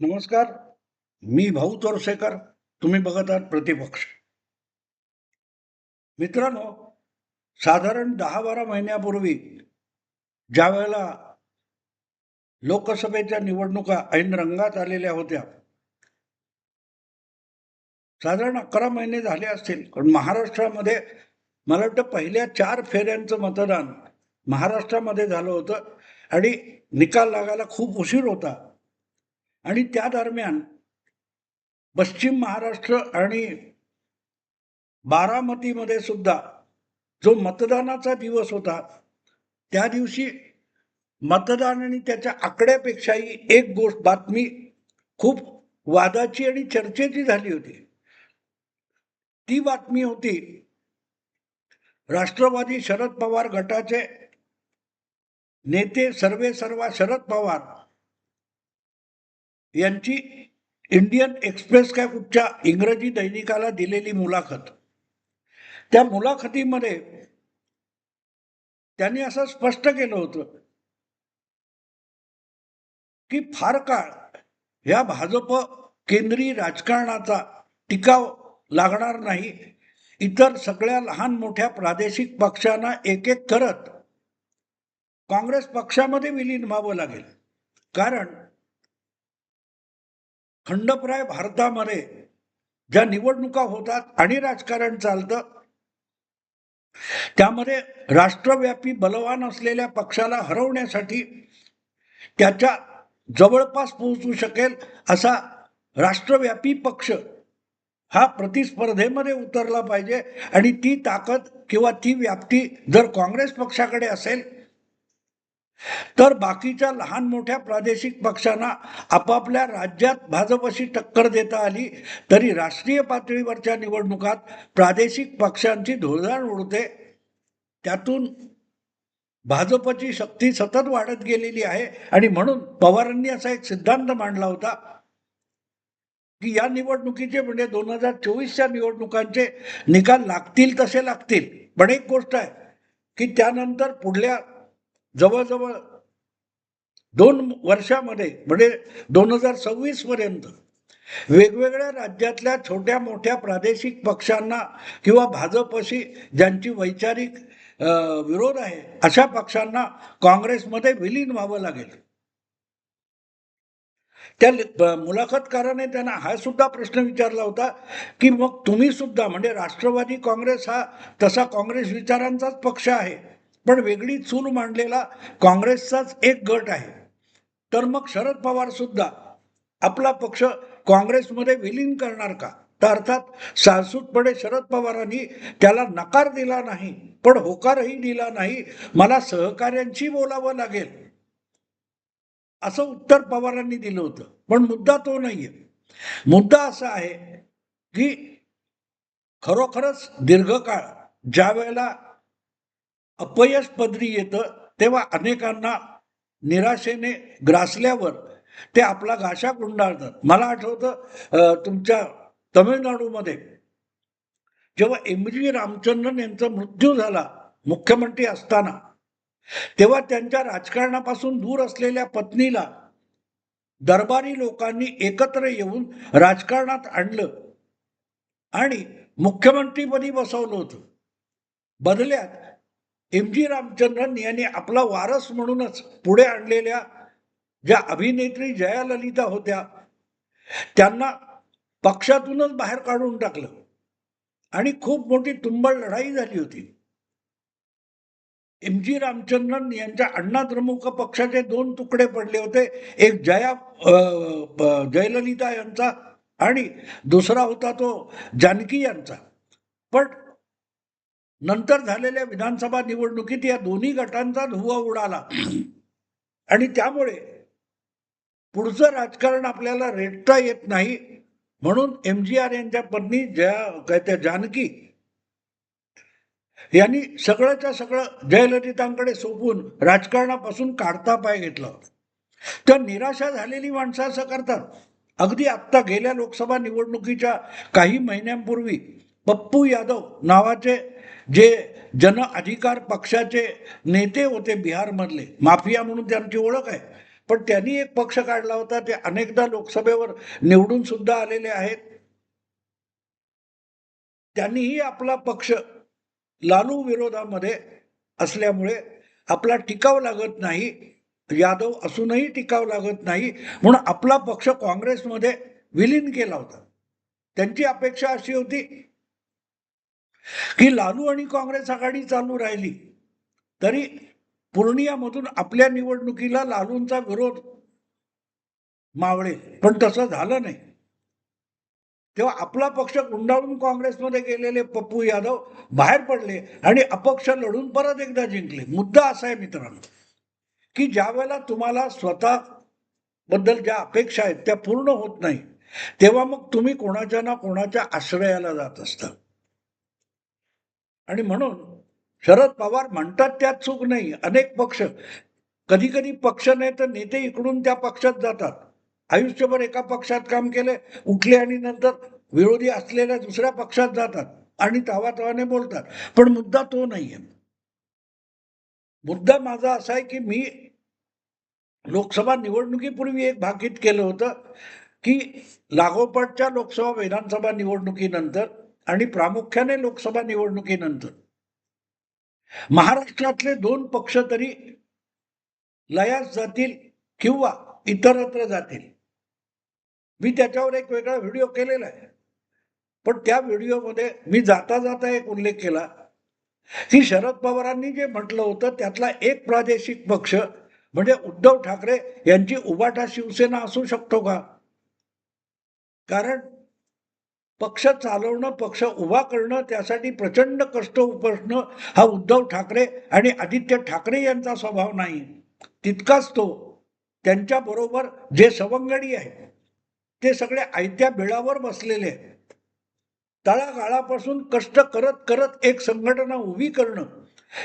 नमस्कार. मी भाऊ तोरसेकर. तुम्ही बघत आहात प्रतिपक्ष. मित्रांनो साधारण दहा बारा महिन्यापूर्वी ज्या वेळेला लोकसभेच्या निवडणुका ऐन रंगात आलेल्या होत्या साधारण अकरा महिने झाले असतील पण महाराष्ट्रामध्ये मला वाटतं पहिल्या चार फेऱ्यांचं मतदान महाराष्ट्रामध्ये झालं होतं आणि निकाल लागायला खूप उशीर होता. आणि त्या दरम्यान पश्चिम महाराष्ट्र आणि बारामतीमध्ये सुद्धा जो मतदानाचा दिवस होता त्या दिवशी मतदान आणि त्याच्या आकड्यापेक्षाही एक गोष्ट बातमी खूप वादाची आणि चर्चेची झाली होती. ती बातमी होती राष्ट्रवादी शरद पवार गटाचे नेते सर्वे सर्वा शरद पवार यांची इंडियन एक्सप्रेस काय कुठच्या इंग्रजी दैनिकाला दिलेली मुलाखत. त्या मुलाखतीमध्ये त्यांनी असं स्पष्ट केलं होतं की फार काळ ह्या भाजप केंद्रीय राजकारणाचा टिकाव लागणार नाही. इतर सगळ्या लहान मोठ्या प्रादेशिक पक्षांना एक एक करत काँग्रेस पक्षामध्ये विलीन व्हावं लागेल. कारण खंडप्राय भारतामध्ये ज्या निवडणुका होतात आणि राजकारण चालतं त्यामध्ये राष्ट्रव्यापी बलवान असलेल्या पक्षाला हरवण्यासाठी त्याच्या जवळपास पोहोचू शकेल असा राष्ट्रव्यापी पक्ष हा प्रतिस्पर्धेमध्ये उतरला पाहिजे आणि ती ताकद किंवा ती व्याप्ती जर काँग्रेस पक्षाकडे असेल तर बाकीच्या लहान मोठ्या प्रादेशिक पक्षांना आपापल्या राज्यात भाजपशी टक्कर देता आली तरी राष्ट्रीय पातळीवरच्या निवडणुकात प्रादेशिक पक्षांची धुळधाण उडते. त्यातून भाजपची शक्ती सतत वाढत गेलेली आहे आणि म्हणून पवारांनी असा एक सिद्धांत मांडला होता की या निवडणुकीचे म्हणजे दोन हजार चोवीसच्या निवडणुकांचे निकाल लागतील तसे लागतील. पण एक गोष्ट आहे की त्यानंतर पुढल्या जवळजवळ दोन वर्षामध्ये म्हणजे दोन हजार सव्वीस पर्यंत वेगवेगळ्या राज्यातल्या छोट्या मोठ्या प्रादेशिक पक्षांना किंवा भाजपशी ज्यांची वैचारिक विरोध आहे अशा पक्षांना काँग्रेसमध्ये विलीन व्हावं लागेल. त्या मुलाखतकाराने त्यांना हा सुद्धा प्रश्न विचारला होता की मग तुम्ही सुद्धा म्हणजे राष्ट्रवादी काँग्रेस हा तसा काँग्रेस विचारांचाच पक्ष आहे पण वेगळी चूल मांडलेला काँग्रेसचाच एक गट आहे. तर मग शरद पवार सुद्धा आपला पक्ष काँग्रेसमध्ये विलीन करणार का? तर अर्थात सासूतपणे शरद पवारांनी त्याला नकार दिला नाही पण होकारही दिला नाही. मला सहकार्यांशी बोलावं लागेल. असं उत्तर पवारांनी दिलं होतं. पण मुद्दा तो नाहीये. मुद्दा असा आहे की खरोखरच दीर्घकाळ ज्या वेळेला अपयश पदरी येतं तेव्हा अनेकांना निराशेने ग्रासल्यावर ते आपला घाशा गुंडाळतात. मला आठवतं तुमच्या तमिळनाडूमध्ये जेव्हा एम जी रामचंद्रन यांचा मृत्यू झाला मुख्यमंत्री असताना तेव्हा त्यांच्या राजकारणापासून दूर असलेल्या पत्नीला दरबारी लोकांनी एकत्र येऊन राजकारणात आणलं आणि मुख्यमंत्रीपदी बसवलं होतं. बदल्यात एम जी रामचंद्रन यांनी आपला वारस म्हणूनच पुढे आणलेल्या ज्या अभिनेत्री जयाललिता होत्या त्यांना पक्षातूनच बाहेर काढून टाकलं. आणि खूप मोठी तुंबळ लढाई झाली होती. एम जी रामचंद्रन यांच्या अण्णा द्रमुक पक्षाचे दोन तुकडे पडले होते. एक जया जयललिता यांचा आणि दुसरा होता तो जानकी यांचा. पण नंतर झालेल्या विधानसभा निवडणुकीत या दोन्ही गटांचा धुवा उडाला. आणि त्यामुळे पुढचं राजकारण आपल्याला रेटता येत नाही. म्हणून एम जी आर यांच्या पत्नी जया काय त्या जानकी यांनी सगळंच्या सगळं जयललितांकडे सोपून राजकारणापासून काढता पाय घेतला. तर निराशा झालेली माणसं असं करतात. अगदी आत्ता गेल्या लोकसभा निवडणुकीच्या काही महिन्यांपूर्वी पप्पू यादव नावाचे जे जन अधिकार पक्षाचे नेते होते बिहारमधले माफिया म्हणून त्यांची ओळख आहे. पण त्यांनी एक पक्ष काढला होता ते अनेकदा लोकसभेवर निवडून सुद्धा आलेले आहेत. त्यांनीही आपला पक्ष लालू विरोधामध्ये असल्यामुळे आपला टिकाव लागत नाही यादव असूनही टिकाव लागत नाही म्हणून आपला पक्ष काँग्रेसमध्ये विलीन केला होता. त्यांची अपेक्षा अशी होती की लालू आणि काँग्रेस आघाडी चालू राहिली तरी पूर्णियामधून आपल्या निवडणुकीला लालूंचा विरोध मावळे पण तसं झालं नाही. तेव्हा आपला पक्ष गुंडाळून काँग्रेसमध्ये गेलेले पप्पू यादव बाहेर पडले आणि अपक्ष लढून परत एकदा जिंकले. मुद्दा असा आहे मित्रांनो की ज्या वेळेला तुम्हाला स्वतः बद्दल ज्या अपेक्षा आहेत त्या पूर्ण होत नाही तेव्हा मग तुम्ही कोणाच्या ना कोणाच्या आश्रयाला जात असता. आणि म्हणून शरद पवार म्हणतात त्यात चूक नाही. अनेक पक्ष कधी कधी पक्ष नाही तर नेते इकडून त्या पक्षात जातात. आयुष्यभर एका पक्षात काम केले उठले आणि नंतर विरोधी असलेल्या दुसऱ्या पक्षात जातात आणि तावातावाने बोलतात. पण मुद्दा तो नाही आहे मुद्दा माझा असा आहे की मी लोकसभा निवडणुकीपूर्वी एक भाकीत केलं होतं की लागोपाठच्या लोकसभा विधानसभा निवडणुकीनंतर आणि प्रामुख्याने लोकसभा निवडणुकीनंतर. महाराष्ट्रातले दोन पक्ष तरी लयास जातील किंवा इतरत्र जातील. मी त्याच्यावर एक वेगळा व्हिडिओ केलेला आहे. पण त्या व्हिडिओमध्ये मी जाता जाता एक उल्लेख केला. की शरद पवारांनी जे म्हटलं होतं त्यातला एक प्रादेशिक पक्ष म्हणजे उद्धव ठाकरे यांची उबाटा शिवसेना असू शकतो का? कारण पक्ष चालवणं पक्ष उभा करणं त्यासाठी प्रचंड कष्ट उपसणं हा उद्धव ठाकरे आणि आदित्य ठाकरे यांचा स्वभाव नाही. तितकाच तो त्यांच्याबरोबर जे सवंगडी आहे ते सगळे आयत्या बिळावर बसलेले आहेत. तळागाळापासून कष्ट करत करत एक संघटना उभी करणं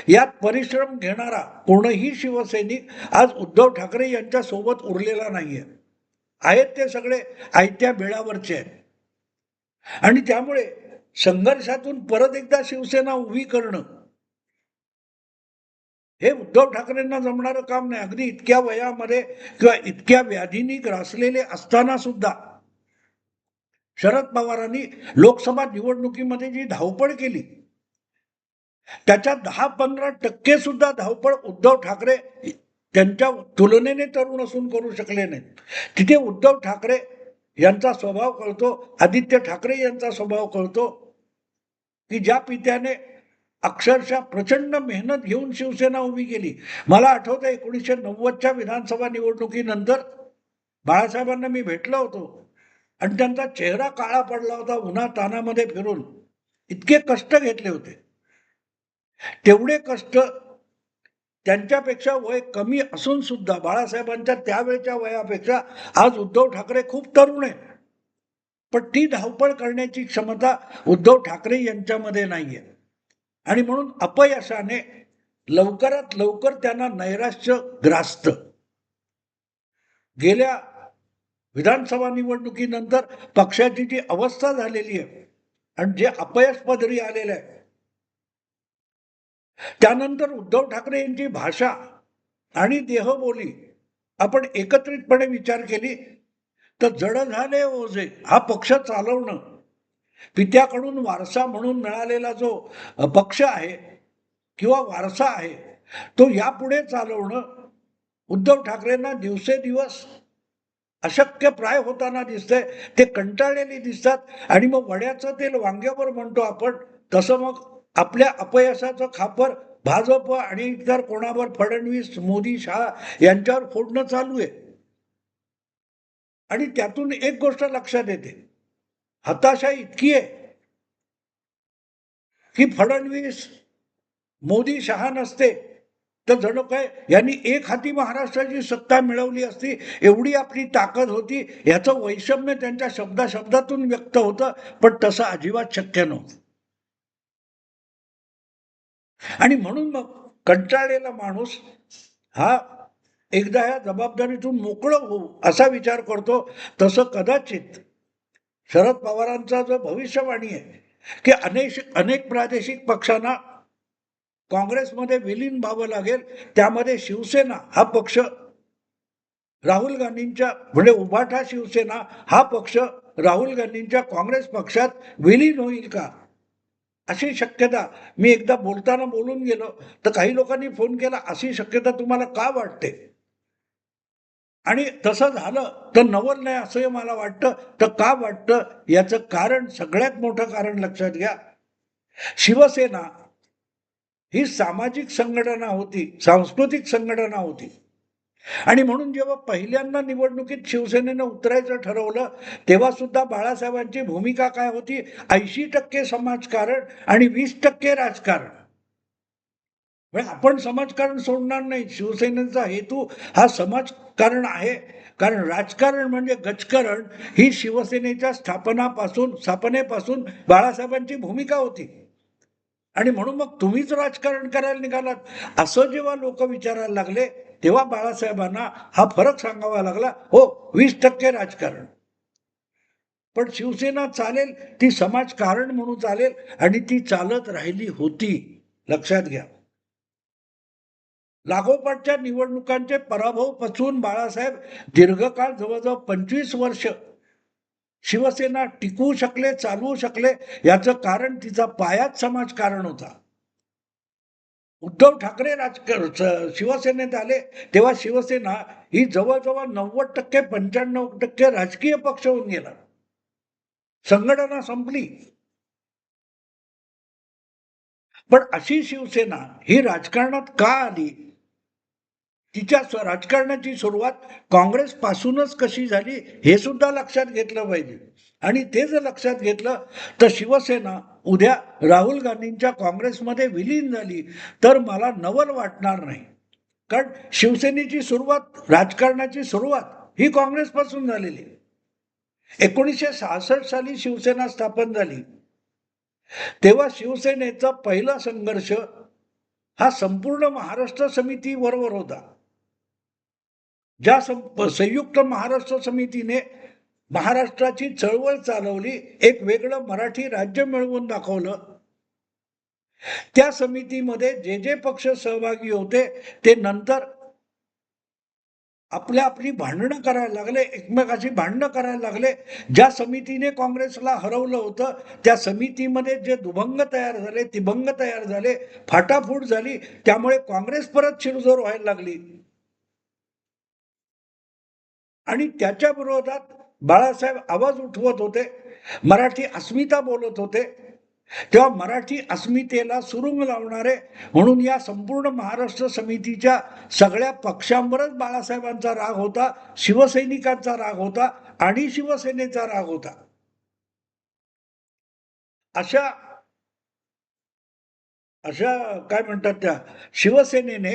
यात परिश्रम घेणारा कोणही शिवसैनिक आज उद्धव ठाकरे यांच्या सोबत उरलेला नाहीये. आहेत ते सगळे आयत्या बिळावरचे आहेत. आणि त्यामुळे संघर्षातून परत एकदा शिवसेना उभी करणं हे उद्धव ठाकरेंना जमणारं काम नाही. अगदी इतक्या वयामध्ये किंवा इतक्या व्याधीनी ग्रासलेले असताना सुद्धा शरद पवारांनी लोकसभा निवडणुकीमध्ये जी धावपळ केली त्याच्या दहा पंधरा टक्के सुद्धा धावपळ उद्धव ठाकरे त्यांच्या तुलनेने तरुण असून करू शकले नाहीत. तिथे उद्धव ठाकरे यांचा स्वभाव कळतो. आदित्य ठाकरे यांचा स्वभाव कळतो. की ज्या पित्याने अक्षरशः प्रचंड मेहनत घेऊन शिवसेना उभी केली. मला आठवतं एकोणीसशे नव्वदच्या विधानसभा निवडणुकीनंतर बाळासाहेबांना मी भेटलो होतो. आणि त्यांचा चेहरा काळा पडला होता उन्हा तानामध्ये फिरून. इतके कष्ट घेतले होते. तेवढे कष्ट त्यांच्यापेक्षा वय कमी असून सुद्धा बाळासाहेबांच्या त्यावेळच्या वयापेक्षा आज उद्धव ठाकरे खूप तरुण आहे पण ती धावपळ करण्याची क्षमता उद्धव ठाकरे यांच्यामध्ये नाहीये. आणि म्हणून अपयशाने लवकरात लवकर त्यांना नैराश्य ग्रास्त. गेल्या विधानसभा निवडणुकीनंतर पक्षाची जी अवस्था झालेली आहे आणि जे अपयश पदरी आलेलं आहे त्यानंतर उद्धव ठाकरे यांची भाषा आणि देहबोली आपण एकत्रितपणे विचार केली तर जड झाले हो ओझे हा पक्ष चालवणं. पित्याकडून वारसा म्हणून मिळालेला जो पक्ष आहे किंवा वारसा आहे तो यापुढे चालवणं उद्धव ठाकरेंना दिवसेदिवस अशक्य प्राय होताना दिसतंय. ते कंटाळलेली दिसतात आणि मग वड्याचं तेल वांग्यावर म्हणतो आपण तसं मग आपल्या अपयशाचं खापर भाजप आणि इतर कोणावर फडणवीस मोदी शहा यांच्यावर फोडणं चालू आहे. आणि त्यातून एक गोष्ट लक्षात येते. हताशा इतकी आहे की फडणवीस मोदी शहा नसते. तर जणू काय यांनी एक हाती महाराष्ट्राची सत्ता मिळवली असती एवढी आपली ताकद होती याचं वैषम्य त्यांच्या शब्दा शब्दातून व्यक्त होतं पण तसं अजिबात शक्य नव्हतं. आणि म्हणून मग कंटाळलेला माणूस हा एकदा ह्या जबाबदारीतून मोकळं होऊ असा विचार करतो. तसं कदाचित शरद पवारांचा जो भविष्यवाणी आहे की अनेक अनेक प्रादेशिक पक्षांना काँग्रेसमध्ये विलीन व्हावं लागेल त्यामध्ये शिवसेना हा पक्ष राहुल गांधींच्या म्हणजे उभाठा शिवसेना हा पक्ष राहुल गांधींच्या काँग्रेस पक्षात विलीन होईल का? अशी शक्यता. मी एकदा बोलताना बोलून गेलो तर काही लोकांनी फोन केला अशी शक्यता तुम्हाला का वाटते? आणि तसं झालं तर नवल नाही असंही मला वाटतं. तर का वाटतं? याचं कारण सगळ्यात मोठं कारण लक्षात घ्या. शिवसेना ही सामाजिक संघटना होती सांस्कृतिक संघटना होती. आणि म्हणून जेव्हा पहिल्यांदा निवडणुकीत शिवसेनेनं उतरायचं ठरवलं तेव्हा सुद्धा बाळासाहेबांची भूमिका काय होती? ऐंशी टक्के समाजकारण आणि वीस टक्के राजकारण. म्हणजे आपण समाजकारण सोडणार नाही शिवसेनेचा हेतू हा समाजकारण आहे. कारण राजकारण म्हणजे गजकारण ही शिवसेनेच्या स्थापनापासून स्थापनेपासून बाळासाहेबांची भूमिका होती. आणि म्हणून मग तुम्हीच राजकारण करायला निघालात. असं जेव्हा लोक विचारायला लागले तेव्हा बाळासाहेबांना हा फरक सांगावा लागला हो वीस टक्के राजकारण. पण शिवसेना चालेल ती समाजकारण म्हणून चालेल आणि ती चालत राहिली होती. लक्षात घ्या. लागोपाठच्या निवडणुकांचे पराभव पचवून बाळासाहेब दीर्घकाळ जवळजवळ पंचवीस वर्ष शिवसेना टिकवू शकले चालवू शकले याचं कारण तिचा पायाच समाजकारण होता. उद्धव ठाकरे राज शिवसेनेत आले तेव्हा शिवसेना ही जवळजवळ नव्वद टक्के पंच्याण्णव टक्के राजकीय पक्ष होऊन गेला. संघटना संपली. पण अशी शिवसेना ही राजकारणात का आली? तिच्या स्व- राजकारणाची सुरुवात काँग्रेसपासूनच कशी झाली हे सुद्धा लक्षात घेतलं पाहिजे. आणि ते जर लक्षात घेतलं तर शिवसेना उद्या राहुल गांधींच्या काँग्रेसमध्ये विलीन झाली तर मला नवल वाटणार नाही. कारण शिवसेनेची सुरुवात राजकारणाची सुरुवात ही काँग्रेसपासून झालेली आहे. एकोणीसशे सहासष्ट साली शिवसेना स्थापन झाली. तेव्हा शिवसेनेचा पहिला संघर्ष हा संपूर्ण महाराष्ट्र समिती बरोबर होता. ज्या सं- संयुक्त महाराष्ट्र समितीने महाराष्ट्राची चळवळ चालवली एक वेगळं मराठी राज्य मिळवून दाखवलं त्या समितीमध्ये जे जे पक्ष सहभागी होते ते नंतर आपल्या आपली भांडणं करायला लागले एकमेकाशी भांडणं करायला लागले. ज्या समितीने काँग्रेसला हरवलं होतं त्या समितीमध्ये जे दुभंग तयार झाले तिभंग तयार झाले फाटाफूट झाली त्यामुळे काँग्रेस परत शिरजोर व्हायला लागली. आणि त्याच्या विरोधात बाळासाहेब आवाज उठवत होते. मराठी अस्मिता बोलत होते. तेव्हा मराठी अस्मितेला सुरुंग लावणारे म्हणून या संपूर्ण महाराष्ट्र समितीच्या सगळ्या पक्षांवरच बाळासाहेबांचा राग होता शिवसैनिकांचा राग होता आणि शिवसेनेचा राग होता. अशा अशा काय म्हणतात त्या शिवसेनेने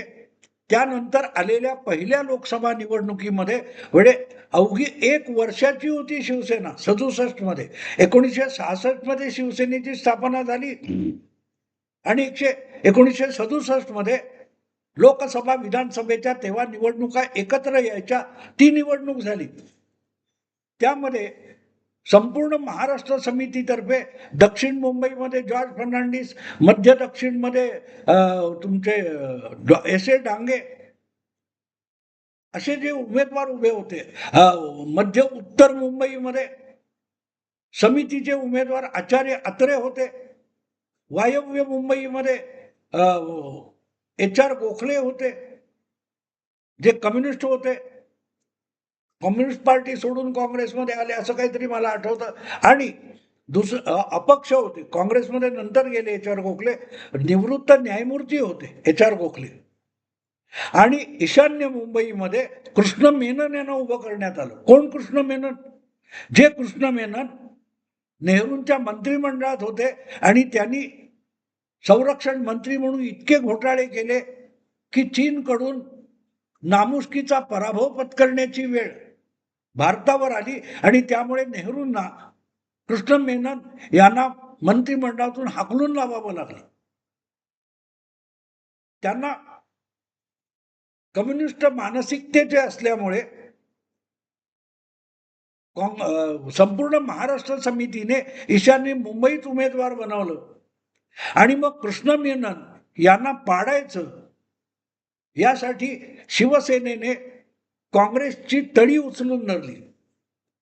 त्यानंतर आलेल्या पहिल्या लोकसभा निवडणुकीमध्ये म्हणजे अवघी एक वर्षाची होती शिवसेना सदुसष्टमध्ये एकोणीसशे सहासष्टमध्ये शिवसेनेची स्थापना झाली. आणि एकशे एकोणीसशे सदुसष्टमध्ये लोकसभा विधानसभेच्या तेव्हा निवडणुका एकत्र यायच्या ती निवडणूक झाली. त्यामध्ये संपूर्ण महाराष्ट्र समितीतर्फे दक्षिण मुंबईमध्ये जॉर्ज फर्नांडिस मध्य दक्षिणमध्ये तुमचे एस ए डांगे असे जे उमेदवार उभे होते मध्य उत्तर मुंबईमध्ये समितीचे उमेदवार आचार्य अत्रे होते वायव्य मुंबईमध्ये एच आर गोखले होते जे कम्युनिस्ट होते कम्युनिस्ट पार्टी सोडून काँग्रेसमध्ये आले असं काहीतरी मला आठवतं. आणि दुसरं अपक्ष होते. काँग्रेसमध्ये नंतर गेले एच आर गोखले. निवृत्त न्यायमूर्ती होते एच आर गोखले. आणि ईशान्य मुंबईमध्ये कृष्ण मेनन यांना उभं करण्यात आलं. कोण कृष्ण मेनन? जे कृष्ण मेनन नेहरूंच्या मंत्रिमंडळात होते आणि त्यांनी संरक्षण मंत्री म्हणून इतके घोटाळे केले की चीनकडून नामुष्कीचा पराभव पत्करण्याची वेळ भारतावर आली आणि त्यामुळे नेहरूंना कृष्ण मेनन यांना मंत्रिमंडळातून हाकलून लावावं लागलं. त्यांना कम्युनिस्ट मानसिकतेचे असल्यामुळे संपूर्ण महाराष्ट्र समितीने ईशान्य मुंबईत उमेदवार बनवलं. आणि मग कृष्ण मेनन यांना पाडायचं यासाठी शिवसेनेने काँग्रेसची तळी उचलून धरली.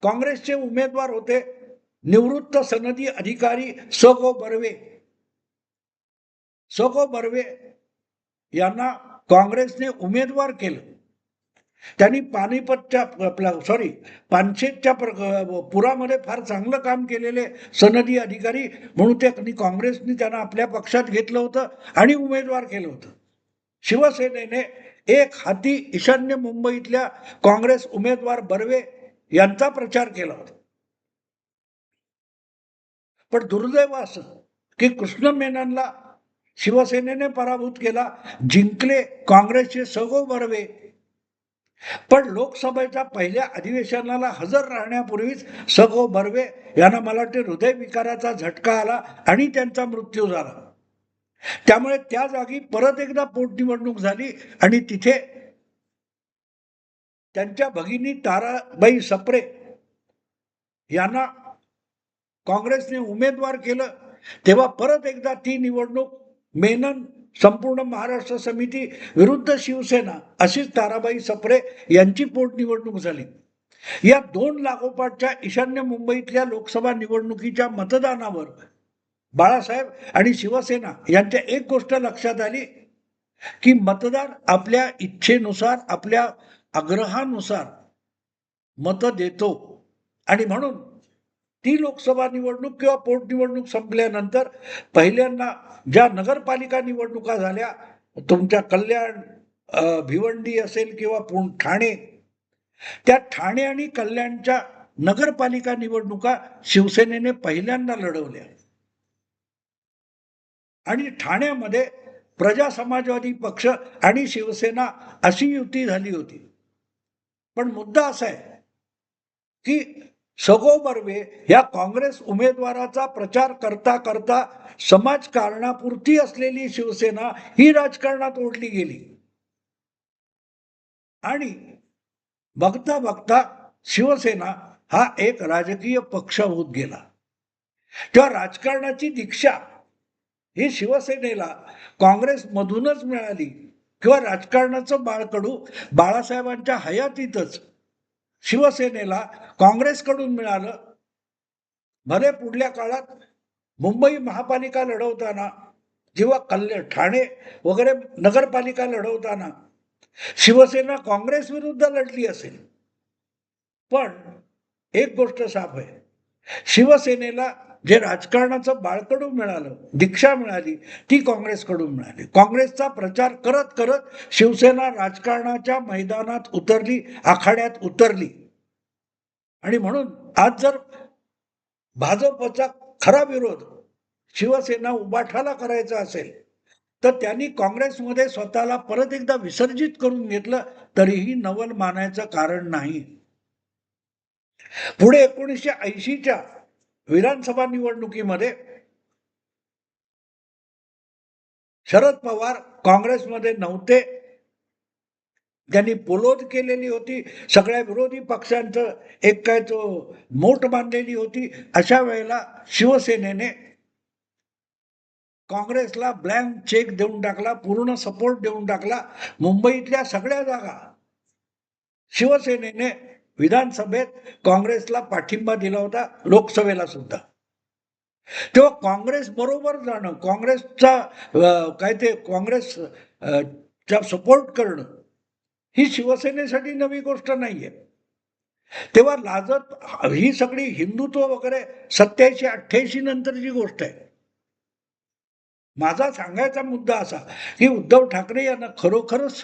काँग्रेसचे उमेदवार होते निवृत्त सनदी अधिकारी स बर्वे. स गो बर्वे यांना काँग्रेसने उमेदवार केलं. त्यांनी पानिपतच्या आपला सॉरी पानशेतच्या प्र- पुरामध्ये फार चांगलं काम केलेले सनदी अधिकारी म्हणून ते काँग्रेसने त्यांना आपल्या पक्षात घेतलं होतं आणि उमेदवार केलं होतं. शिवसेनेने एक हाती ईशान्य मुंबईतल्या काँग्रेस उमेदवार बर्वे यांचा प्रचार केला होता. पण दुर्दैव असं की कृष्ण मेननला शिवसेनेने पराभूत केला जिंकले काँग्रेसचे सगो बर्वे. पण लोकसभेच्या पहिल्या अधिवेशनाला हजर राहण्यापूर्वीच सगो बर्वे यांना मला वाटते हृदयविकाराचा झटका आला आणि त्यांचा मृत्यू झाला. त्यामुळे त्या जागी परत एकदा पोटनिवडणूक झाली आणि तिथे त्यांच्या भगिनी ताराबाई सप्रे यांना काँग्रेसने उमेदवार केलं. तेव्हा परत एकदा ती निवडणूक मेनन संपूर्ण महाराष्ट्र समिती विरुद्ध शिवसेना अशीच ताराबाई सप्रे यांची पोटनिवडणूक झाली. या दोन लागोपाठच्या ईशान्य मुंबईतल्या लोकसभा निवडणुकीच्या मतदानावर बाळासाहेब आणि शिवसेना यांच्या एक गोष्ट लक्षात आली की मतदार आपल्या इच्छेनुसार आपल्या आग्रहानुसार मतं देतो. आणि म्हणून ती लोकसभा निवडणूक किंवा पोटनिवडणूक संपल्यानंतर पहिल्यांदा ज्या नगरपालिका निवडणुका झाल्या तुमच्या कल्याण भिवंडी असेल किंवा पुण ठाणे त्या ठाणे आणि कल्याणच्या नगरपालिका निवडणुका शिवसेनेने पहिल्यांदा लढवल्या. आणि ठाण्यामध्ये प्रजा समाजवादी पक्ष आणि शिवसेना अशी युती झाली होती. पण मुद्दा असा आहे की सगो बर्वे या काँग्रेस उमेदवाराचा प्रचार करता करता समाजकारणापुरती असलेली शिवसेना ही राजकारणात ओढली गेली. आणि बघता बघता शिवसेना हा एक राजकीय पक्ष होत गेला. तेव्हा राजकारणाची दीक्षा ही शिवसेनेला काँग्रेसमधूनच मिळाली किंवा राजकारणाचं बाळकडू बाळासाहेबांच्या हयातीतच शिवसेनेला काँग्रेसकडून मिळालं. भले पुढल्या काळात मुंबई महापालिका लढवताना जेव्हा कल्ल ठाणे वगैरे नगरपालिका लढवताना शिवसेना काँग्रेस विरुद्ध लढली असेल. पण एक गोष्ट साफ आहे. शिवसेनेला जे राजकारणाचं बाळकडून मिळालं दीक्षा मिळाली ती काँग्रेसकडून मिळाली. काँग्रेसचा प्रचार करत करत शिवसेना राजकारणाच्या मैदानात उतरली आखाड्यात उतरली. आणि म्हणून आज जर भाजपचा खरा विरोध शिवसेना उबाठाला करायचा असेल तर त्यांनी काँग्रेसमध्ये स्वतःला परत एकदा विसर्जित करून घेतलं तरीही नवल मानायचं कारण नाही. पुढे एकोणीसशे ऐंशीच्या विधानसभा निवडणुकीमध्ये शरद पवार काँग्रेसमध्ये नव्हते. त्यांनी पोलोद केलेली होती. सगळ्या विरोधी पक्षांचं एक काय तो मोठ बांधलेली होती. अशा वेळेला शिवसेनेने काँग्रेसला ब्लँक चेक देऊन टाकला पूर्ण सपोर्ट देऊन टाकला. मुंबईतल्या सगळ्या जागा शिवसेनेने विधानसभेत काँग्रेसला पाठिंबा दिला होता लोकसभेला सुद्धा. तेव्हा काँग्रेस बरोबर जाणं काँग्रेसचा काय ते काँग्रेस चा च्या सपोर्ट करणं ही शिवसेनेसाठी नवी गोष्ट नाहीये. तेव्हा लाजत ही सगळी हिंदुत्व वगैरे सत्याऐंशी अठ्ठ्याऐंशी नंतरची गोष्ट आहे. माझा सांगायचा मुद्दा असा की उद्धव ठाकरे यांना खरोखरच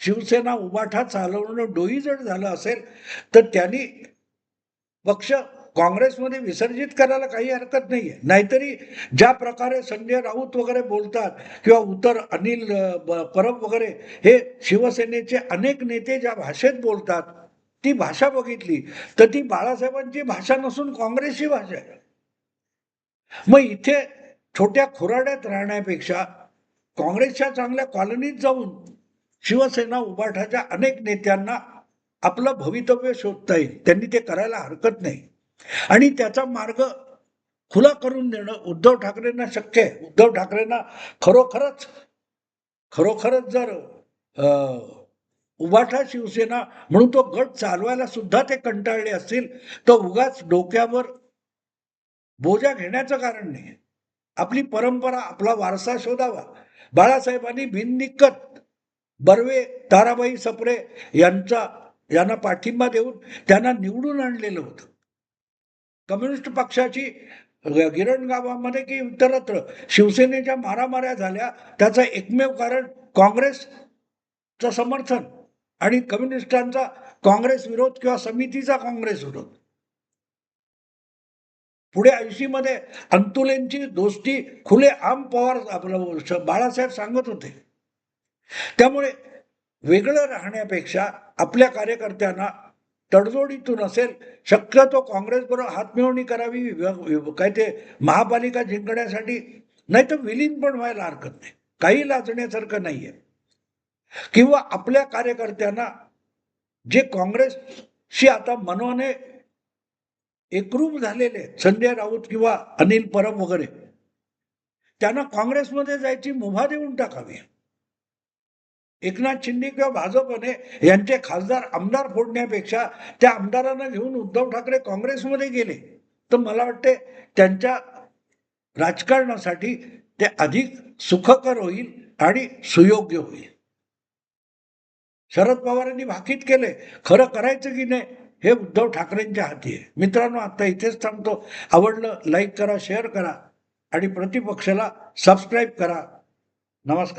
शिवसेना उबाठा चालवणं डोईजड झालं असेल तर त्यांनी पक्ष काँग्रेसमध्ये विसर्जित करायला काही हरकत नाही आहे नाहीतरी ज्या प्रकारे संजय राऊत वगैरे बोलतात किंवा उतर अनिल ब- परब वगैरे हे शिवसेनेचे अनेक नेते ज्या भाषेत बोलतात ती भाषा बघितली तर ती बाळासाहेबांची भाषा नसून काँग्रेसची भाषा आहे. मग इथे छोट्या खुराड्यात राहण्यापेक्षा काँग्रेसच्या चांगल्या कॉलनीत जाऊन शिवसेना उभाठाच्या अनेक नेत्यांना आपलं भवितव्य शोधता येईल. त्यांनी ते करायला हरकत नाही. आणि त्याचा मार्ग खुला करून देणं उद्धव ठाकरेंना शक्य आहे. उद्धव ठाकरेंना खरोखरच खरोखरच जर उभाठा शिवसेना म्हणून तो गट चालवायला सुद्धा ते कंटाळले असतील तर उगाच डोक्यावर बोजा घेण्याचं कारण नाही. आपली परंपरा आपला वारसा शोधावा. बाळासाहेबांनी बिननिकत बर्वे ताराबाई सप्रे यांचा यांना पाठिंबा देऊन त्यांना निवडून आणलेलं होतं. कम्युनिस्ट पक्षाची गिरण गावामध्ये की इतरत्र शिवसेनेच्या मारामाऱ्या झाल्या त्याचं एकमेव कारण काँग्रेसचं समर्थन आणि कम्युनिस्टांचा काँग्रेस विरोध किंवा समितीचा काँग्रेस विरोध. पुढे ऐंशीमध्ये अंतुलेंची दोस्ती खुले आम पवार आपलं बाळासाहेब सांगत होते. त्यामुळे वेगळं राहण्यापेक्षा आपल्या कार्यकर्त्यांना तडजोडीतून असेल शक्यतो काँग्रेसबरोबर हातमिळवणी करावी काय ते महापालिका जिंकण्यासाठी नाही तर विलीन पण व्हायला हरकत नाही. काही लाजण्यासारखं नाहीये. किंवा आपल्या कार्यकर्त्यांना जे काँग्रेसशी आता मनोने एकरूप झालेले संजय राऊत किंवा अनिल परब वगैरे त्यांना काँग्रेसमध्ये जायची मुभा देऊन टाकावी. एकनाथ शिंदे किंवा भाजपने यांचे खासदार आमदार फोडण्यापेक्षा त्या आमदारांना घेऊन उद्धव ठाकरे काँग्रेसमध्ये गेले. तर मला वाटते त्यांच्या राजकारणासाठी ते अधिक सुखकर होईल आणि सुयोग्य होईल. शरद पवारांनी भाकीत केले खरं करायचं की नाही हे उद्धव ठाकरेंच्या हाती आहे. मित्रांनो आता इथेच थांबतो. आवडलं लाईक करा शेअर करा आणि प्रतिपक्षाला सबस्क्राईब करा. नमस्कार.